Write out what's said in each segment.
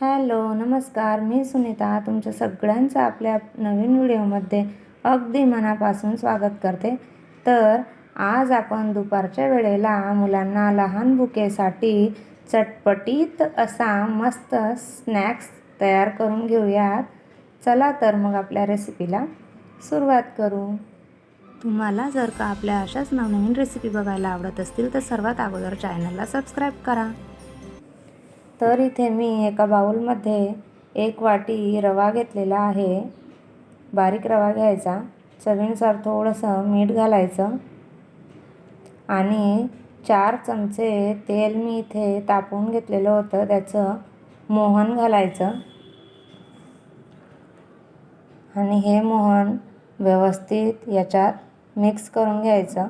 Hello नमस्कार. मी सुनीता तुमच्या सगळ्यांचं आपल्या नवीन व्हिडिओमध्ये अगदी मनापासून स्वागत करते. तर आज आपण दुपारच्या वेळेला मुलांना लहान बुकेसाठी चटपटीत असा मस्त स्नॅक्स तयार करून घेऊयात. चला तर मग आपल्या रेसिपीला सुरुवात करू. तुम्हाला जर का आपल्या अशाच नवनवीन रेसिपी बघायला आवडत असतील तर सर्वात अगोदर चॅनलला सबस्क्राईब करा. तर इथे मी एका बाउलमध्ये एक वाटी रवा घेतलेला आहे. बारीक रवा घ्यायचा. चवीनुसार थोडंसं मीठ घालायचं. आणि चार चमचे तेल मी इथे तापवून घेतलेलं होतं. त्याचं मोहन घालायचं. आणि हे मोहन व्यवस्थित याच्यात मिक्स करून घ्यायचं.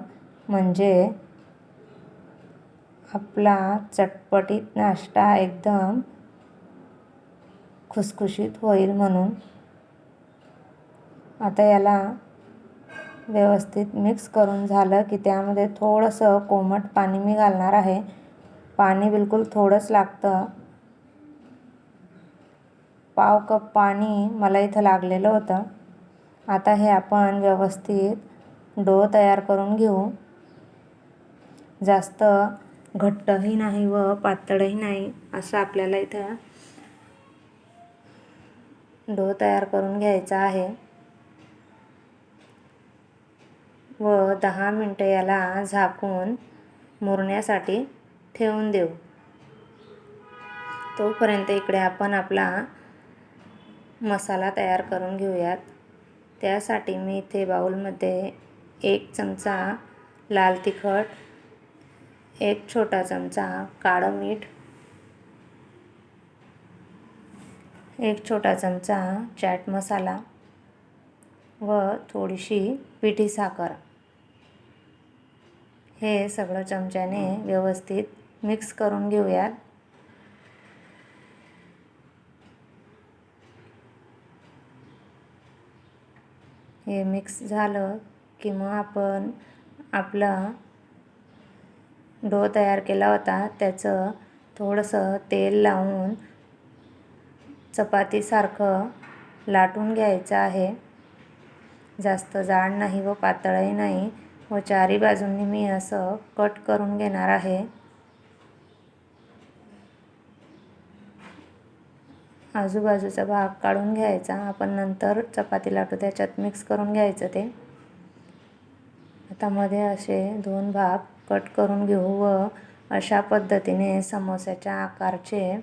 म्हणजे आपला चटपटीत नाश्ता एकदम खुसखुशीत होईल म्हणून. आता याला व्यवस्थित मिक्स करून झालं की त्यामध्ये थोडंसं कोमट पाणी मी घालणार आहे. पाणी बिलकुल थोडंच लागतं. पाव कप पाणी मला इथं लागलेलं होतं. आता हे आपण व्यवस्थित डो तयार करून घेऊ. जास्त घट्टही नाही व पातळही नाही असं आपल्याला इथं डो तयार करून घ्यायचा आहे. व दहा मिनटं याला झाकून मुरण्यासाठी ठेवून देऊ. तोपर्यंत इकडे आपण आपला मसाला तयार करून घेऊयात. त्यासाठी मी इथे बाऊलमध्ये एक चमचा लाल तिखट एक छोटा चमचा काळं मीठ एक छोटा चमचा चाट मसाला व थोडीशी पिठी साखर. हे सगळं चमच्याने व्यवस्थित मिक्स करून घेऊयात. हे मिक्स झालं की मग आपण आपला डो तयार केला होता. त्याचं थोडंसं तेल लावून चपातीसारखं लाटून घ्यायचं आहे. जास्त जाड नाही व पातळही नाही व चारी बाजूंनी मी असं कट करून घेणार आहे. आजूबाजूचा भाग काढून घ्यायचा. आपण नंतर चपाती लाटू त्याच्यात मिक्स करून घ्यायचं ते. आता मध्ये असे दोन भाग कट करून घेऊ व अशा पद्धतीने समोस्याच्या आकारचे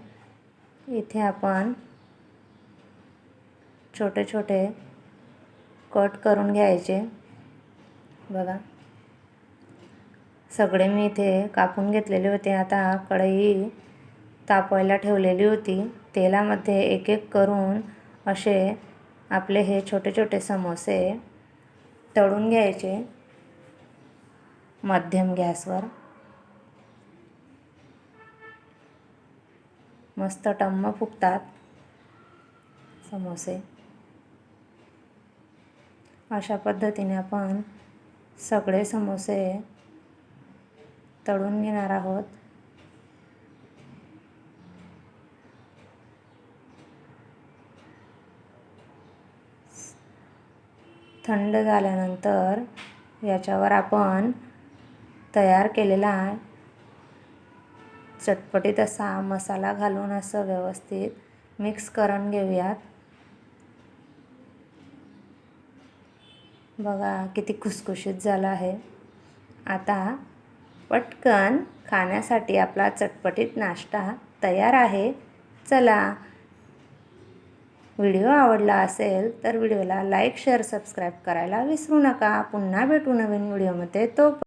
इथे आपण छोटे छोटे कट करून घ्यायचे. बघा. सगळे मी इथे कापून घेतलेले होते. आता कढई तापवायला ठेवलेली होती. तेलामध्ये एक एक करून असे आपले हे छोटे छोटे समोसे तळून घ्यायचे. मध्यम गॅसवर. मस्त टम्म फुगतात समोसे. अशा पद्धतीने आपण सगळे समोसे तळून घेणार आहोत. थंड झाल्यानंतर याच्यावर आपण तयार केलेला चटपटीत असा मसाला घालून असं व्यवस्थित मिक्स करून घेऊयात. बघा किती खुसखुशीत झालं आहे. आता पटकन खाण्यासाठी आपला चटपटीत नाश्ता तयार आहे. चला. व्हिडिओ आवडला असेल तर व्हिडिओला लाईक शेअर सबस्क्राईब करायला विसरू नका. पुन्हा भेटू नवीन व्हिडिओमध्ये. तो